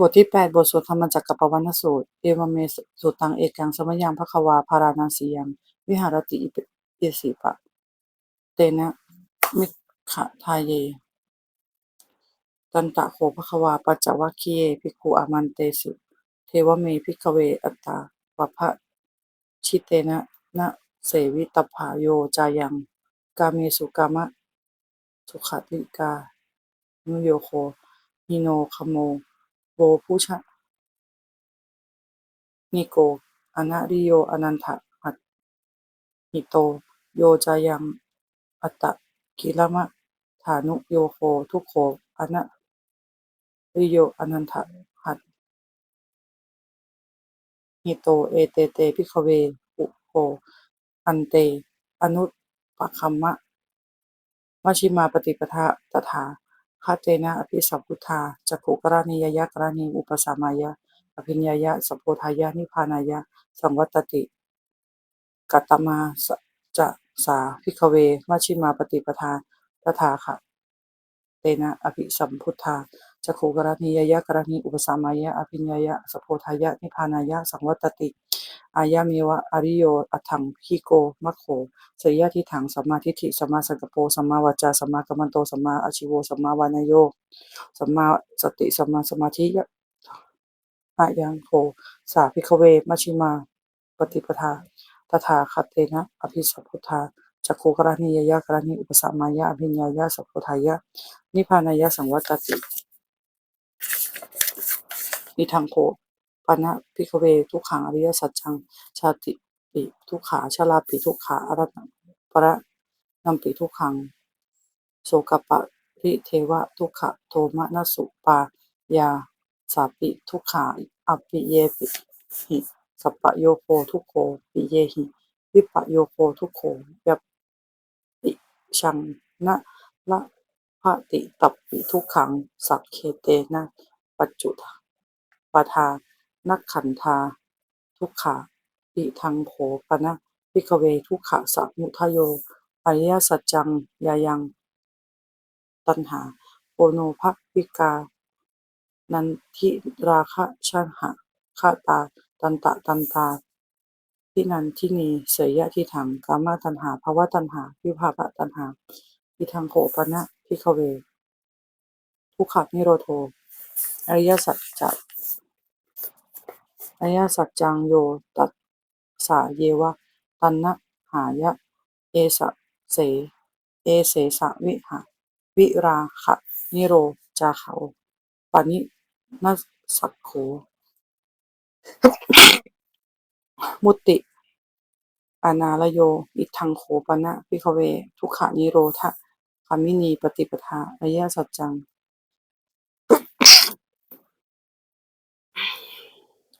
บทที่แปดบทสวดธรรมจักรปวัณสูตร เอวเมสุตังเอกังสมยังภควาพารานาสียัง วิหารติอิปิเยสีปะ เตนะ มิขะทายเย ตันตะโขภควาปัจจวัคคีเยภิกขุอามันเตสุ เทวเมภิกเวอัตตาวัพะชิเตนะนะเสวิตพาโยจายัง กาเมสุกามะ สุขติกานุโยโคฮิโนคโม โวผู้ชะนิโก อนะริโย อนันทะหัตหิโต โยจายัง อัตตะกิลมะฐานุโยโค ทุโขอนะริโย อนันทะหัตหิโต เอเตเตภิกขเว อุโค อันเต อนุปคัมมะมชิมาปฏิปทาตถา คาเตนะอภิสัพพุทธาจักขุกรณียยะกรณีอุปสามายะอภิญญายะสัพโพธายะนิพพานายะ สังวัตติกัตตมาสจะสาพิกเวมัชฌิมาปฏิปทาตถาคะเตนะอภิสัมพุทธา จักขุกรณียยะกรณีอุปสามายะอภิญญายะสโพธายะนิพพานายะสังวัตติ อายะเมวะอริโยอัถังพิโกมัคโขสยทิฏฐังสัมมาทิฏฐิสัมมาสังกปรสัมมาวาจาสัมมากัมมันโตสัมมาอาชิโวสัมมาวานโยสัมมาสติสัมมาสมาธิยะอะยังโฆสาภิกเวมัชิมาปฏิปทาตถาคตเตนะอภิสัพพุทธาจักขุกรณียยะกรณีอุปสัมมายะอภิญญายะสัพโพธายะนิพพานายะสังวัตติ นิทังโฆปนะภิกเวทุกขังอริยสัจจังชาติปิทุกขาชาลาปิทุกขาอรัตปะระนัมปิทุกขังโสกปะริเทวะทุกขะโทมนสุปายาสาปิทุกขาอัปิเยปิหิสัปปโยโคทุกโคปิเยหิวิปปโยโคทุกโคยัปปิชังนะละภะติตัปปิทุกขังสัพเคเตนะปัจจุ ปทานักขันธา ทุกขาปิทังโขปนะพิกเวทุกขะสัมุทโย อริยสัจจังยายัง ตัณหา โอโนภวิกา นันทิราคะชันหะคาตา ตันตะตันตาพินันทินีเสยยะทิถังกามาตันหาภาวะตันหาวิภาพตันหาพิทังโขปนะพิกเวทุกขนิโรโท อริยสัจจะ อริยสัจจังโย ตัสสะเยวะ ตันนะหายะ เอสะเส เอเสสะวิหะ วิราคะนิโรจาเขาปานินัสสักโขมุติ อนาลโย อิทังโขปนะพิกเว ทุกขานิโรธคามินีปฏิปทาอริยสัจจัง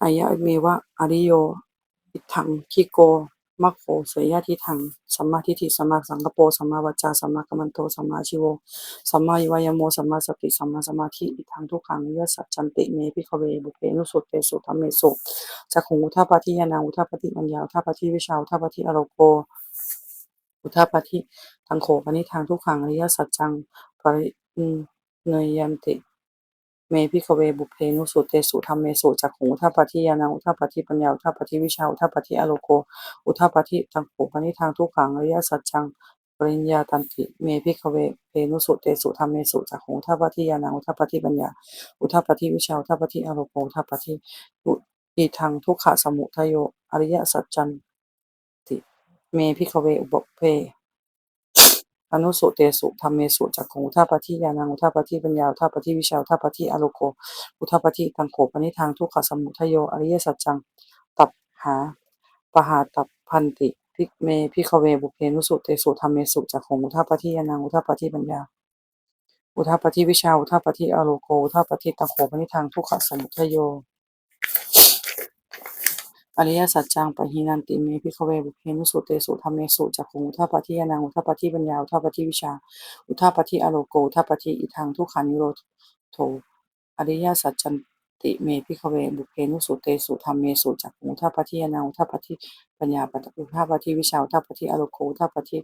อายะเมวะอริโยอิทังคิโกมัคโคเสยยะทิทังสัมมาทิฏฐิสัมมาสังกปรสัมมาวาจาสัมมากัมมันโตสัมมาชีโวสัมมาวายโมสัมมาสติสัมมาสมาธิอิทังทุกขังอริยสัจจันติเมพิขเวบุเพนุสุเตสุธรรมเมสุจักขุงอุทาปาทิยานังอุทาปาทิปัญญาอุทาปาทิวิชาอุทาปาทิอโรโกอุทาปาทิทังโขปนิทางทุกขังอริยสัจจังปริเนยันติ เมพิขเวบุเพนุสุเตสุธรรมเมสุจักขุงอุทาปาทิยานังอุทาปาทิปัญญาอุทาปาทิวิชาอุทาปาทิอโลโกอุทาปาทิทังโขปนิทางทุกขังอริยสัจจังปริญญาตันติเมพิขเวเพนุสุเตสุธรรมเมสุจักขุงอุทาปาทิยานังอุทาปาทิปัญญาอุทาปาทิวิชาอุทาปาทิอโลโกอุทาปาทิอุอีทางทุกขะสมุทโยอริยสัจจันติ เมพิขเวอุปเพ อนุสุเตสุธรรมเมสุจักขงอุทาปาทิยานังอุทาปาทิปัญญาอุทาปาทิวิชาอุทาปาทิอโลโกอุทาปาทิตังโขปนิทางทุกขสมุทโยอริยสัจจัง ตับหาปหาตับพันติพิเมพิขเวบุเพนุสุเตสุธรรมเมสุจักขงอุทาปาทิยานังอุทาปาทิปัญญา อุทาปาทิวิชาอุทาปาทิอโลโกอุทาปาทิตังโขปนิทางทุกขสมุทโย อริยสัจจังปะหินันติเมพิขเวบุเพนุสุเตสุธรรมเมสุจักขุงอุทาปาทิยานังอุทาปาทิปัญญาอุทาปาทิวิชา อุทาปาทิอโลโกอุทาปาทิอิทังทุกขานิโรโทอริยสัจจันติเมพิขเวบุเพนุสุเตสุธรรมเมสุจักขุงอุทาปาทิยานังอุทาปาทิปัญญาปัตอุทาปาทิวิชาอุทาปาทิอโลโกอุทาปาทิ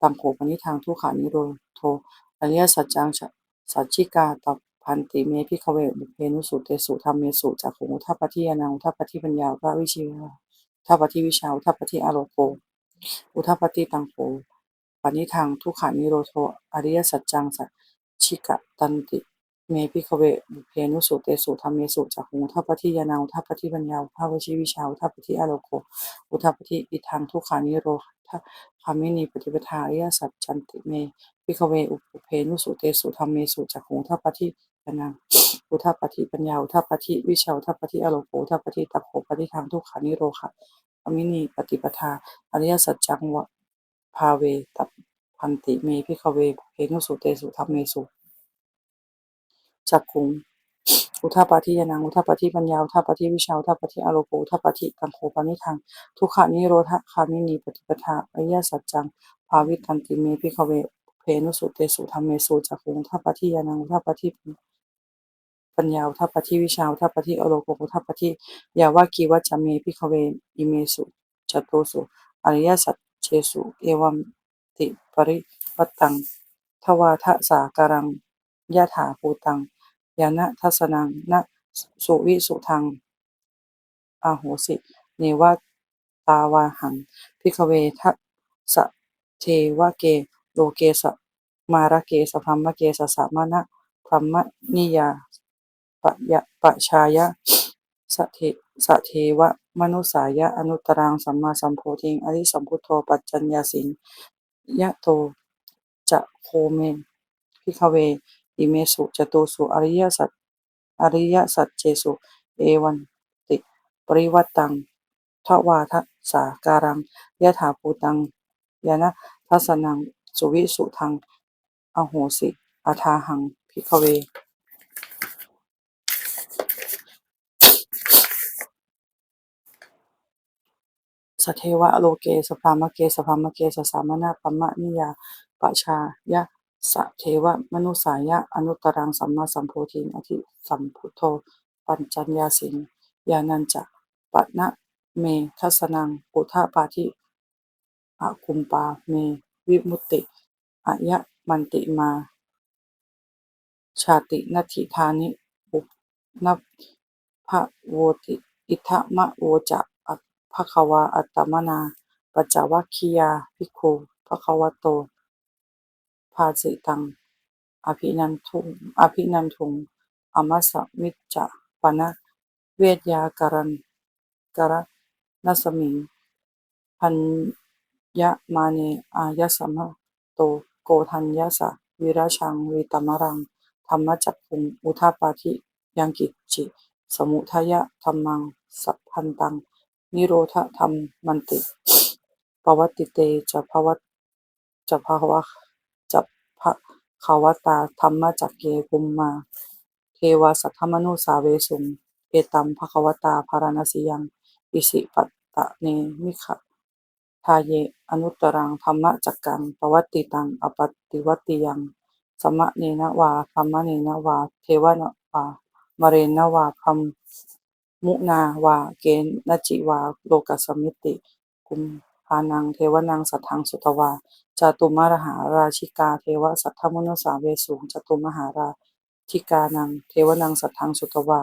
ตังโขปนิทางทุกขานิโรโทอริยสัจจังสัจจิกาตัพ พันติเมพิกเวบุเพนุสุเตสุธรรมเมสุจักขุงอุทัปปฏิยานังทัปปฏิปัญญาพระวิชิวาทัปปฏิวิชาอุทัปปฏิอโรโกอุทัปปฏิตังโกปณิทังทุขานิโรโทอริยสัจจังสัจชิกะตันติ เมพิกเวบุเพนุสุเตสุธรรมเมสุจักขุงอุทัปปฏิยานังทัปปฏิปัญญาพระวิชิวิชาอุทัปปฏิอโรโกอุทัปปฏิอิทังทุขานิโรธคามินีปฏิปทาอริยสัจจันติเมพิกเวอุปเพนุสุเตสุธรรมเมสุจักขุงทัปปฏิ ปนังอุทัปปฏิปัญญาอุทัปปฏิวิชาอุทัปปฏิอโลโกอุทัปปฏิตัโพปฏิทางทุกขานิโรคะอมินีปฏิปทาอริยสัจจังวะภาเวตัพพันติเมพิกเวเพนุสุเตสุธรรมเมสุจักขุงอุทัปฏิยานังอุทัปฏิปัญญาอุทัปฏิวิชาอุทัปฏิอโลโกอุทัปฏิตังโคปนิทังทุกขานิโรธคามินีปฏิปทาอริยสัจจังภาวิตันติเมพิกเวเพนุสุเตสุธรรมเมสุจักขุงทัปปฏิยานังทัปฏิ ปัญญาทัปปฏิวิชาทัปปฏิอโลโกทัปปฏิยาวากีวัจเมพิขเวอิเมสุจโตสุอริยสัจเชสุเอวัมติปริวัตังทวาทะสาการังยะถาภูตังยานะทัสนังนะสุวิสุทังอาโหสิ เนวะตาวาหังพิขเวทะสเทวะเกโลเกสมาระเกสพัมมะเกสสะมะนะพัมมะนิยา ปะยะปะชายะสะเทสะเทวะ มนุสายะ อนุตรัง สัมมาสัมโพธิงอริสัมพุทโธ ปัจจัญญาสิงยะโต จะโคเม พิขเว อิเมสุ จตุสุ อริยสัจ อริยสัจเจสุ เอวันติ ปริวัตตังทวาทสาการังยะถาภูตังยานะทัสนัง สุวิสุทัง อโหสิอาทาหัง พิกเว สเทวะโลเกสพามะเกสพามะเกสสามนาปัมมะนิยาปชายะสเทวะมนุสายะ อนุตรังสัมมาสัมโพธิอธิสัมพุทโธ ปัญจัญญาสิงยานันจะปะนะเมทัสนังปุถะปาทิอาคุมปาเม วิมุตติอะยะมันติมา ชาตินัตถิธานิอุปนัพพะโวติ อิทะมะโวจะ พพะคะวาอัตตมนาปัจจวัคคียาภิกขุภะคะวะโต ภาสิตัง อภินันทุงอภินันทุงอมัสสมิจจะปนะเวทยาการันกระนัสมิงพันยะมาเนอายสมะโตโกทัญญาสะวิราชังวิตมรังธรรมจักขุงอุทาปาทิยังกิจจิ สมุทัยะธรรมัง สัพพันตัง นิโรธธรรมมันติปวัตติเตจะภวัตจะภาวะจะภะขาวตาธรรมจักเกกุมมา เทวาสัทธมนุสาเวสุงเอตัมภควตาภารณสียัง อิสิปัตตะเนมิขะทาเยอนุตรังธรรมจักกังปวัตติตังอปติวัติยัง สมะเนนะวาธรรมะเนนะวา เทวะนะวามเรนะวาพัม มุนาวา เกณจิวา โลกัสสมิติ กุมภานัง เทวนัง สัทธัง สุตวาจาตุมารหาราชิกา เทวสัทธมุนสาเวสุงจตุมหาราชิกานัง เทวนัง สัทธัง สุตวา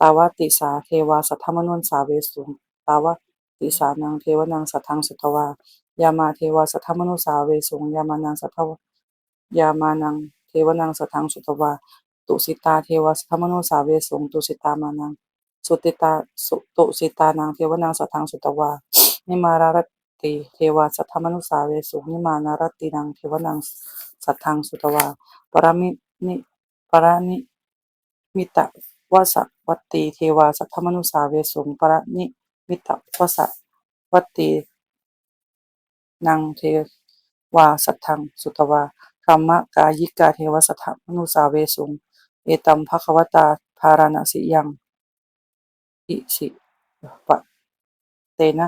ตาวติสา เทวา สัทธมนุนสาเวสุงตาวติสานัง เทวนัง สัทธัง สุตวา ยามา เทวา สัทธมนุสาเวสุงยามานัง สัทธยามานัง เทวนัง สัทธัง สุตวา ตุสิตา เทวสัทธมโนสาเวสูงตุสิตามานัง สุติตาสุตุสิตานังเทวนังสัทธังสุตวา นิมารารติเทวสัทธมนุสาเวสุ นิมานารตินังเทวนังสัทธังสุตวา ปรมินิปรานิมิตะวสวัตติเทวาสัทธมนุสาเวสุปรานิมิตะวสวัตตินังเทวาสัทธังสุตวาคัมมกายิกาเทวสัทธมนุสาเวสุงเอตัมภควตาภารณสิยัง อิสิปะเตนะ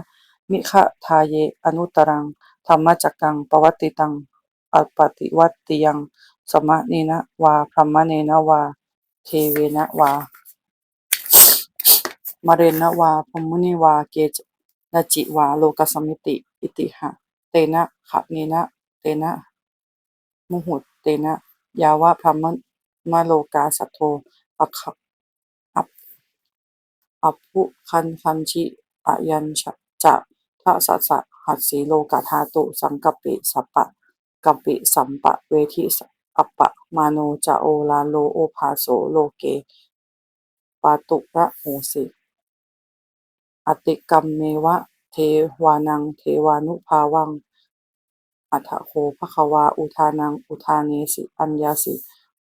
มิขะทาเย อนุตรัง ธรรมจักกัง ปวัตติตังอปติวัตติยัง สมะเนนะวาพรหมเนนะวา เทเวนะวามะเรนะวาพมุนิวา เกจนจิวา โลกสมิติ อิติหะ เตนะขะเนนะเตนะมุหุตเตนะ ยาวะพรหมมโลกาสัทโธปะคะอัป อัปพุคันคันชิอะยัญชะจะทะสะสะหัสสีโลกธาตุ สังกปิสัปปะกัปปิสัมปะเวทิอัปปะมาโนจะโอลาโลโอภาโสโลเกปาตุระโหสิอติกัมเมวะเทวานังเทวานุภาวัง อัฏโคภควาอุทานังอุทาเนสิอัญญาสิ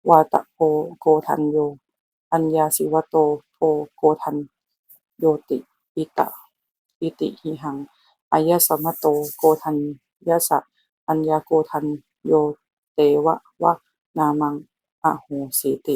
วาตะโพโกทัญโย อัญญาสิวโตโพโกทัญ โยติอิตะอิติหิหังอายะสมโตโกทัญญสสะอัญญาโกทันโยเตวะวะนามังอโหสิติ